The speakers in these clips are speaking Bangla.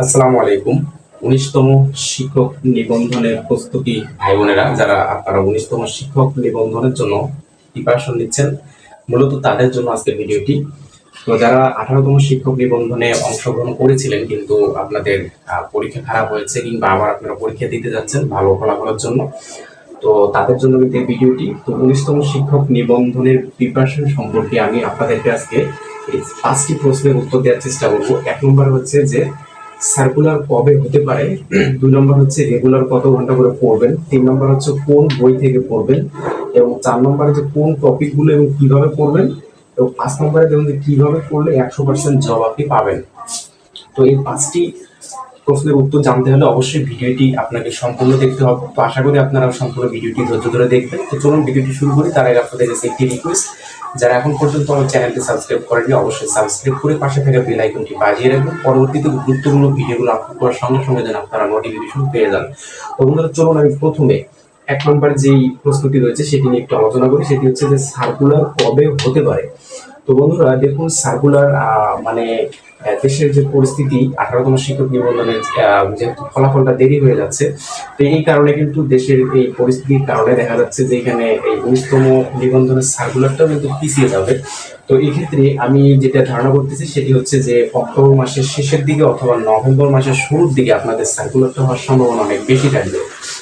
আসসালামু আলাইকুম। উনিশতম শিক্ষক নিবন্ধনের প্রস্তুতি ভাই বোনেরা যারা আপনারা উনিশতম শিক্ষক নিবন্ধনের জন্য প্রিপারেশন নিচ্ছেন, মূলত তাদের জন্য আজকের ভিডিওটি। তো যারা আঠারোতম শিক্ষক নিবন্ধনে অংশগ্রহণ করেছিলেন, কিন্তু আপনাদের পরীক্ষা খারাপ হয়েছে কিংবা আবার আপনারা পরীক্ষা দিতে যাচ্ছেন ভালো ফলাফলের জন্য, তো তাদের জন্য কিন্তু এই ভিডিওটি। তো উনিশতম শিক্ষক নিবন্ধনের প্রিপারেশন সম্পর্কে আমি আপনাদেরকে আজকে এই পাঁচটি প্রশ্নের উত্তর দেওয়ার চেষ্টা করব। এক নম্বর হচ্ছে যে সার্কুলার কবে হতে পারে? দুই নম্বর হচ্ছে রেগুলার কত ঘণ্টা করে পড়বেন? তিন নম্বর হচ্ছে কোন বই থেকে পড়বেন? এবং চার নম্বর হচ্ছে কোন টপিকগুলো এবং কীভাবে পড়বেন? এবং পাঁচ নম্বরে দেখুন কীভাবে পড়লে একশো পার্সেন্ট জব আপনি পাবেন। তো এই পাঁচটি প্রশ্নের উত্তর জানতে হলে অবশ্যই ভিডিওটি আপনাকে সম্পূর্ণ দেখতে হবে। তো আশা করি আপনারা সম্পূর্ণ ভিডিওটি ধৈর্য ধরে দেখবেন। তো চলুন ভিডিওটি শুরু করি। তার আগে আপনাদের কাছে একটি রিকোয়েস্ট যারা এখন পর্যন্ত আমার চ্যানেলটি সাবস্ক্রাইব করেনি অবশ্যই সাবস্ক্রাইব করে পাশে থাকা বেল আইকনটি বাজিয়ে রাখবেন। পরবর্তীতে গুরুত্বপূর্ণ ভিডিওগুলো আপলোড করার সঙ্গে সঙ্গে যেন আপনারা নোটিফিকেশন পেয়ে যান। বন্ধুরা, চলুন আমি প্রথমে এক নম্বর যেই প্রশ্নটি রয়েছে সেটি নিয়ে একটু আলোচনা করি। সেটি হচ্ছে যে সার্কুলার কবে হতে পারে? তো বন্ধুরা, দেখুন সার্কুলার মানে দেশের যে পরিস্থিতি, আঠারোতম শিক্ষক নিবন্ধনের যেহেতু ফলাফলটা দেরি হয়ে যাচ্ছে, তো এই কারণে কিন্তু দেশের এই পরিস্থিতির কারণে দেখা যাচ্ছে যে এখানে এই উনিশতম নিবন্ধনের সার্কুলারটাও কিন্তু পিছিয়ে যাবে। তো এই ক্ষেত্রে আমি যেটা ধারণা করতেছি সেটি হচ্ছে যে অক্টোবর মাসের শেষের দিকে অথবা নভেম্বর মাসের শুরুর দিকে আপনাদের সার্কুলারটা হওয়ার সম্ভাবনা অনেক বেশি থাকবে।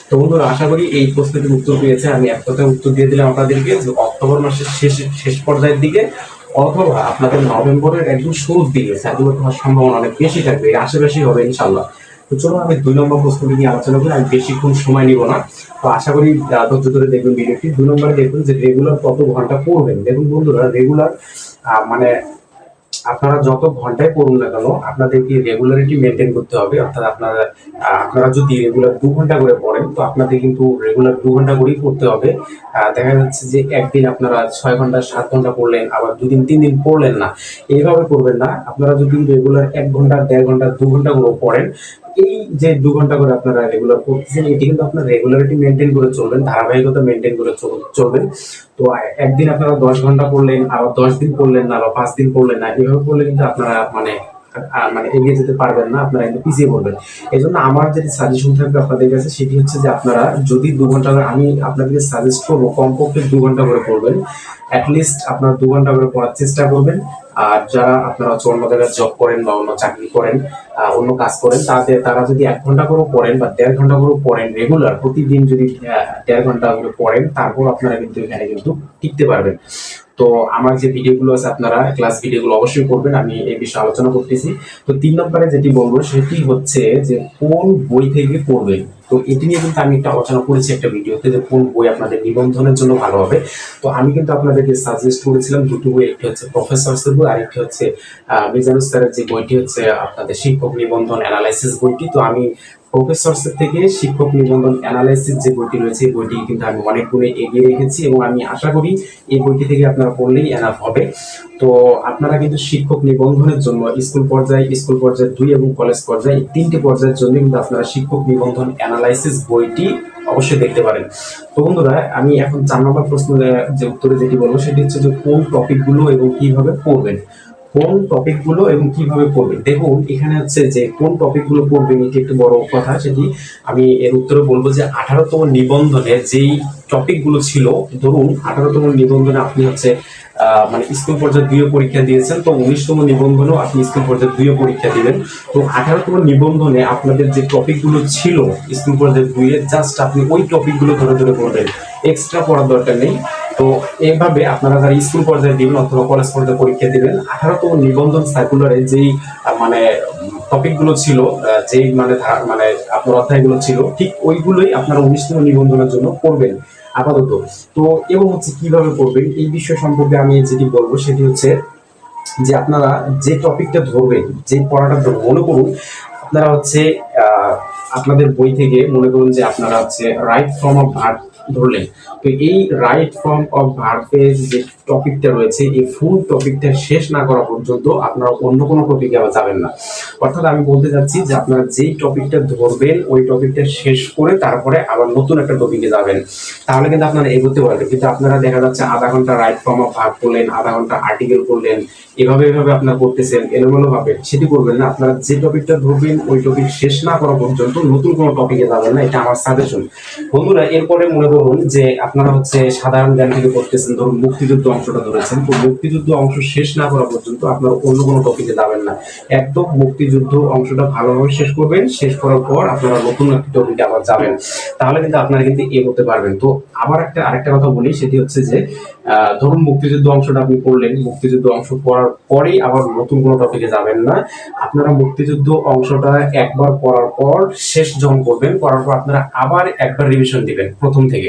তো বন্ধুরা, আশা করি এই প্রশ্নটির উত্তর পেয়েছে। আমি এক কথায় উত্তর দিয়ে দিলাম আপনাদেরকে যে অক্টোবর মাসের শেষ শেষ পর্যায়ের দিকে অথবা আপনাদের নভেম্বরের একদম শুরুর দিকে সার্কুলার হওয়ার সম্ভাবনা অনেক বেশি থাকবে, এর আশেপাশেই হবে ইনশাল্লাহ তো চলো আমি দুই নম্বর প্রশ্নটি নিয়ে আলোচনা করি, আমি বেশিক্ষণ সময় নিব না। তো আশা করি ধৈর্য ধরে দেখবেন ভিডিওটি। দুই নম্বরে দেখবেন যে রেগুলার কত ঘণ্টা পড়বেন। দেখুন বন্ধুরা রেগুলার মানে আপনারা যত ঘন্টায় পড়ুন না কেন, আপনাদেরকে রেগুলারিটি মেনটেন করতে হবে। অর্থাৎ আপনারা আপনারা যদি রেগুলার দু ঘণ্টা করে পড়েন, তো আপনাদের কিন্তু রেগুলার দু ঘণ্টা করেই পড়তে হবে। দেখা যাচ্ছে যে একদিন আপনারা ছয় ঘণ্টা, সাত ঘণ্টা পড়লেন, আবার দুদিন, তিন দিন পড়লেন না। এইভাবে করবেন না। আপনারা যদি রেগুলার এক ঘণ্টা, দেড় ঘণ্টা, দু ঘণ্টা করে পড়েন, এই যে দু ঘণ্টা করে আপনারা রেগুলার পড়তেছেন, এটি কিন্তু আপনার রেগুলারিটি মেনটেন করে চলবেন, ধারাবাহিকতা মেনটেন করে চল- চলবেন। তো একদিন আপনারা দশ ঘণ্টা পড়লেন, আবার দশ দিন পড়লেন না, বা পাঁচ দিন পড়লেন না এভাবে পড়লে কিন্তু আপনারা মানে মানে এগিয়ে যেতে পারবেন না, আপনারা কিন্তু পিছিয়ে পড়বেন। এই জন্য আমার যেটি সাজেশন থাকবে আপনাদের কাছে, সেটি হচ্ছে যে আপনারা যদি দু ঘণ্টা করে, আমি আপনাদেরকে সাজেস্ট করব, কমপক্ষে দু ঘণ্টা করে পড়বেন। অ্যাটলিস্ট আপনারা দু ঘণ্টা করে পড়ার চেষ্টা করবেন। আর যারা আপনারা হচ্ছে অন্য জায়গায় জব করেন বা অন্য চাকরি করেন অন্য কাজ করেন, তাদের, তারা যদি এক ঘণ্টা করে পড়েন বা দেড় ঘণ্টা করে পড়েন রেগুলার প্রতিদিন যদি দেড় ঘণ্টা করে পড়েন, তারপর আপনারা কিন্তু এখানে কিন্তু টিকতে পারবেন। তো আমার যে ভিডিওগুলো আছে, আপনারা ক্লাস ভিডিওগুলো অবশ্যই করবেন আমি এই বিষয়ে আলোচনা করতেছি। তো তিন নম্বরে যেটি বলব, সেটি হচ্ছে যে কোন বই থেকে পড়বেন? তো এটি নিয়ে কিন্তু আমি একটা আলোচনা করেছি একটা ভিডিওতে যে কোন বই আপনাদের নিবন্ধনের জন্য ভালো হবে। তো আমি কিন্তু আপনাদেরকে সাজেস্ট করেছিলাম দুটো বই, একটি হচ্ছে প্রফেসর বই আর একটি হচ্ছে মিজানুস স্যারের যে বইটি হচ্ছে আপনাদের শিক্ষক নিবন্ধন অ্যানালাইসিস বইটি। তো আমি থেকে শিক্ষক নিবন্ধন অ্যানালাইসিস যে বইটি রয়েছে, এই বইটি কিন্তু আমি অনেক গুণে এগিয়ে রেখেছি এবং আমি আশা করি এই বইটি থেকে আপনারা পড়লেই এনাফ হবে। তো আপনারা কিন্তু শিক্ষক নিবন্ধনের জন্য স্কুল পর্যায়ে স্কুল পর্যায়ে দুই এবং কলেজ পর্যায়ে তিনটি পর্যায়ের জন্য কিন্তু আপনারা শিক্ষক নিবন্ধন অ্যানালাইসিস বইটি অবশ্যই দেখতে পারেন। তো বন্ধুরা, আমি এখন চার নম্বর প্রশ্ন যে উত্তরে যেটি বলব, সেটি হচ্ছে যে কোন টপিকগুলো এবং কীভাবে পড়বেন? কোন টপিকগুলো এবং কীভাবে পড়বে? দেখুন, এখানে হচ্ছে যে কোন টপিকগুলো পড়বেন এটি একটু বড় কথা, সেটি আমি এর উত্তরে বলব যে আঠারোতম নিবন্ধনে যেই টপিকগুলো ছিল, ধরুন আঠারোতম নিবন্ধনে আপনি হচ্ছে মানে স্কুল পর্যায়ে দুইয়ে পরীক্ষা দিয়েছেন, তো উনিশতম নিবন্ধনেও আপনি স্কুল পর্যায়ে দুইয়ে পরীক্ষা দিবেন তো আঠারোতম নিবন্ধনে আপনাদের যে টপিকগুলো ছিল স্কুল পর্যায়ে দুইয়ে জাস্ট আপনি ওই টপিকগুলো ধরে ধরে পড়বেন এক্সট্রা পড়ার দরকার নেই। তো এইভাবে আপনারা যারা স্কুল পর্যায়ে দিবেন অথবা কলেজ পর্যায়ে পরীক্ষা দিবেন আঠারোতম নিবন্ধন সার্কুলারে যেই আহ, মানে টপিকগুলো ছিল যেই মানে মানে আপনার অধ্যায়গুলো ছিল ঠিক ওইগুলোই আপনারা উনিশতম নিবন্ধনের জন্য পড়বেন আপাতত। তো এবং হচ্ছে কীভাবে পড়বেন এই বিষয় সম্পর্কে আমি যেটি বলব সেটি হচ্ছে যে আপনারা যে টপিকটা ধরবেন যে পড়াটা মনে করুন আপনারা হচ্ছে আপনাদের বই থেকে মনে করুন যে আপনারা হচ্ছে রাইট ফ্রম আ ভার্ব ধরলেন। তো এই রাইট ফর্ম অফ ভার্বের যে টপিকটা রয়েছে, এই ফুল টপিকটা শেষ না করা পর্যন্ত আপনারা অন্য কোনো টপিকে আবার যাবেন না। অর্থাৎ আমি বলতে চাচ্ছি যে আপনারা যেই টপিকটা ধরবেন, ওই টপিকটা শেষ করে তারপরে আবার নতুন একটা টপিকে যাবেন। তাহলে কিন্তু আপনারা এগোতে পারবেন। কিন্তু আপনারা দেখা যাচ্ছে আধা ঘণ্টা রাইট ফর্ম অফ ভার্ব করলেন, আধা ঘণ্টা আর্টিকেল করলেন, এভাবে এভাবে আপনারা করতেছেন, এলোমেলোভাবে। সেটি করবেন না। আপনারা যে টপিকটা ধরবেন, ওই টপিক শেষ না করা পর্যন্ত নতুন কোনো টপিকে যাবেন না। এটা আমার সাজেশন বন্ধুরা, এরপরে মনে করুন যে আপনারা হচ্ছে সাধারণ জ্ঞান থেকে করতেছেন ধরুন মুক্তিযুদ্ধ অংশটা ধরেছেন। তো মুক্তিযুদ্ধ অংশ শেষ না করা পর্যন্ত আপনারা অন্য কোনো টপিকে যাবেন না। একদম মুক্তিযুদ্ধ অংশটা ভালোভাবে শেষ করবেন। শেষ করার পর আপনারা নতুন একটা টপিকে আবার যাবেন। তাহলে কিন্তু আপনারা কিন্তু এগোতে পারবেন। তো আবার একটা আরেকটা কথা বলি, সেটি হচ্ছে যে ধরুন মুক্তিযুদ্ধ অংশটা আপনি পড়লেন। মুক্তিযুদ্ধ অংশ পড়ার পরেই আবার নতুন কোনো টপিকে যাবেন না। আপনারা মুক্তিযুদ্ধ অংশটা একবার পড়ার পর শেষ যখন করবেন করার পর আপনারা আবার একবার রিভিশন দিবেন প্রথম থেকে।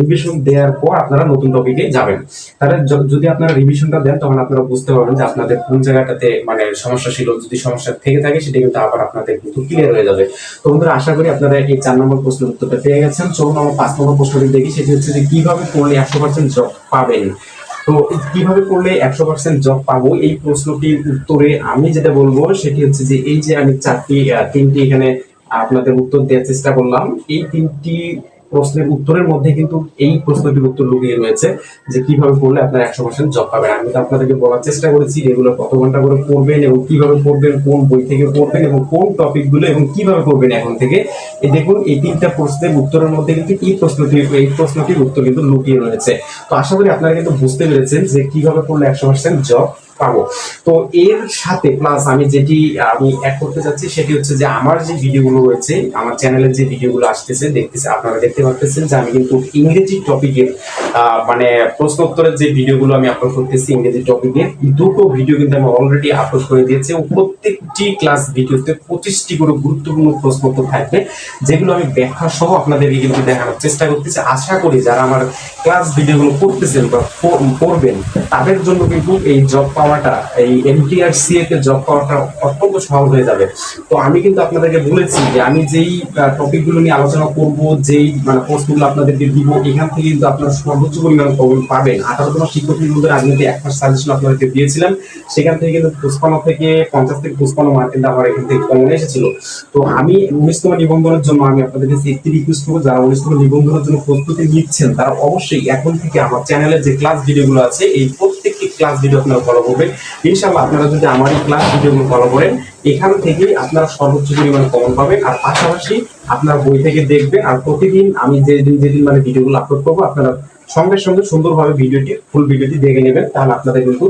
রিভিশন দেওয়ার পর আপনারা নতুন টপিকে যাবেন। তাহলে যদি আপনারা রিভিশনটা দেন, তখন আপনারা বুঝতে পারবেন যে আপনাদের কোন জায়গাটাতে মানে সমস্যা ছিল। যদি সমস্যা থেকে থাকে, সেটা কিন্তু আবার আপনাদের কিন্তু ক্লিয়ার হয়ে যাবে। তো বন্ধুরা, আশা করি আপনারা এই চার নম্বর প্রশ্নের উত্তরটা পেয়ে গেছেন। চলুন আমরা পাঁচ নম্বর প্রশ্নটি দেখি। সেটি হচ্ছে যে, কীভাবে পড়লে একশো পার্সেন্ট জব পাবেন? তো কীভাবে করলে একশো পার্সেন্ট জব পাবো? এই প্রশ্নটির উত্তরে আমি যেটা বলব, সেটি হচ্ছে যে, এই যে আমি চারটি তিনটি এখানে আপনাদের উত্তর দেওয়ার চেষ্টা করলাম। এই তিনটি প্রশ্নের উত্তরের মধ্যে কিন্তু এই প্রশ্নটির উত্তর লুকিয়ে রয়েছে যে কীভাবে পড়লে আপনার একশো পার্সেন্ট জব পাবেন। আমি তো আপনাদেরকে বলার চেষ্টা করেছি এগুলো কত ঘণ্টা করে পড়বেন এবং কীভাবে পড়বেন, কোন বই থেকে পড়বেন এবং কোন টপিকগুলো এবং কীভাবে পড়বেন এখন থেকে। এই দেখুন, এই তিনটা প্রশ্নের উত্তরের মধ্যে কিন্তু এই প্রশ্নটি, এই প্রশ্নটির উত্তর কিন্তু লুকিয়ে রয়েছে। তো আশা করি আপনারা কিন্তু বুঝতে পেরেছেন যে কীভাবে পড়লে একশো পার্সেন্ট জব পাবো। তো এর সাথে প্লাস আমি যেটি, আমি অ্যাড করতে চাচ্ছি সেটি হচ্ছে যে আমার যে ভিডিওগুলো রয়েছে, আমার চ্যানেলের যে ভিডিওগুলো আসতেছে, দেখতেছে, আপনারা দেখতে পাচ্ছেন যে আমি কিন্তু ইংরেজি টপিকের মানে প্রশ্ন উত্তরের যে ভিডিওগুলো আমি আপলোড করতেছি ইংরেজি টপিকের দুটো ভিডিও কিন্তু আমি অলরেডি আপলোড করে দিয়েছি প্রত্যেকটি ক্লাস ভিডিওতে পঁচিশটি করে গুরুত্বপূর্ণ প্রশ্ন উত্তর থাকবে, যেগুলো আমি ব্যাখ্যা সহ আপনাদেরকে কিন্তু দেখানোর চেষ্টা করতেছি। আশা করি যারা আমার ক্লাস ভিডিওগুলো করতেছেন বা পড়বেন, তাদের জন্য কিন্তু এই জব পাওয়াটা এই এনটিআর সিএ তে জব পাওয়াটা অত্যন্ত সহজ হয়ে যাবে। তো আমি কিন্তু আপনাদেরকে বলেছি যে আমি যেই টপিকগুলো নিয়ে আলোচনা করব, যেই মানে কোর্সগুলো আপনাদেরকে দিব, এখান থেকে কিন্তু আপনারা সর্বোচ্চ পরিমাণ কমন পাবেন। আঠারোতম শিক্ষক নিবন্ধনের আগে কিন্তু একটা সাজেশন আপনাদেরকে দিয়েছিলাম। সেখান থেকে কিন্তু পুষ্পান্ন থেকে পঞ্চাশ থেকে পুষ্পান্ন মার্ক কিন্তু আমার এখান থেকে কমন এসেছিল। তো আমি উনিশতম নিবন্ধনের জন্য আমি আপনাদের কাছে একটি রিকোয়েস্ট করব, যারা উনিশতম নিবন্ধনের জন্য প্রস্তুতি নিচ্ছেন, তারা অবশ্যই এখন থেকে আমার চ্যানেলের যে ক্লাস ভিডিওগুলো আছে, এই প্রত্যেকটি ক্লাস ভিডিও আপনারা ফলো করবেন। ইনশাআল্লাহ আপনারা যদি আমার এই ক্লাস ভিডিওগুলো ফলো করেন, এখান থেকে আপনারা সর্বোচ্চ পরিমাণ কমন পাবেন। আর পাশাপাশি আপনার বই থেকে দেখবেন, আর প্রতিদিন আমি যেদিন যেদিন মানে ভিডিওগুলো আপলোড করব, আপনারা সঙ্গে সঙ্গে সুন্দরভাবে ভিডিওটি ফুল ভিডিওটি দেখে নেবেন। তাহলে আপনাদের কিন্তু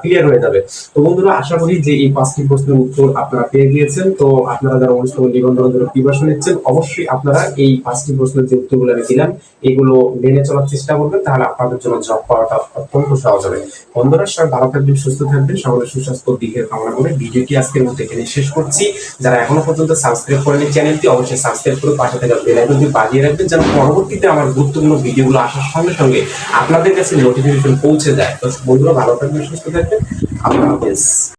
ক্লিয়ার হয়ে যাবে। তো বন্ধুরা, আশা করি যে এই পাঁচটি প্রশ্নের উত্তর আপনারা পেয়ে গিয়েছেন। তো আপনারা যারা অনুষ্ঠান নিবন্ধন জন্য প্রিপারেশন নিচ্ছেন, অবশ্যই আপনারা এই পাঁচটি প্রশ্নের যে উত্তরগুলো আমি দিলাম, এগুলো মেনে চলার চেষ্টা করবেন, তাহলে আপনাদের জন্য জব পাওয়াটা অত্যন্ত সহজ হবে। বন্ধুরা, সবাই ভালো থাকবেন, সুস্থ থাকবেন, সকলের সুস্বাস্থ্য দিকের কামনা করে ভিডিওটি আজকের মধ্যে এখানে শেষ করছি। যারা এখনও পর্যন্ত সাবস্ক্রাইব করেনি চ্যানেলটি অবশ্যই সাবস্ক্রাইব করে পাশে থাকা বেল আইকনটি বাজিয়ে রাখবেন, যেন পরবর্তীতে আমার গুরুত্বপূর্ণ ভিডিওগুলো আসার সঙ্গে সঙ্গে আপনাদের কাছে নোটিফিকেশন পৌঁছে যায়। তো বন্ধুরা, ভালো থাকবেন, সুস্থ থাকবেন। আল্লাহ হাফেজ।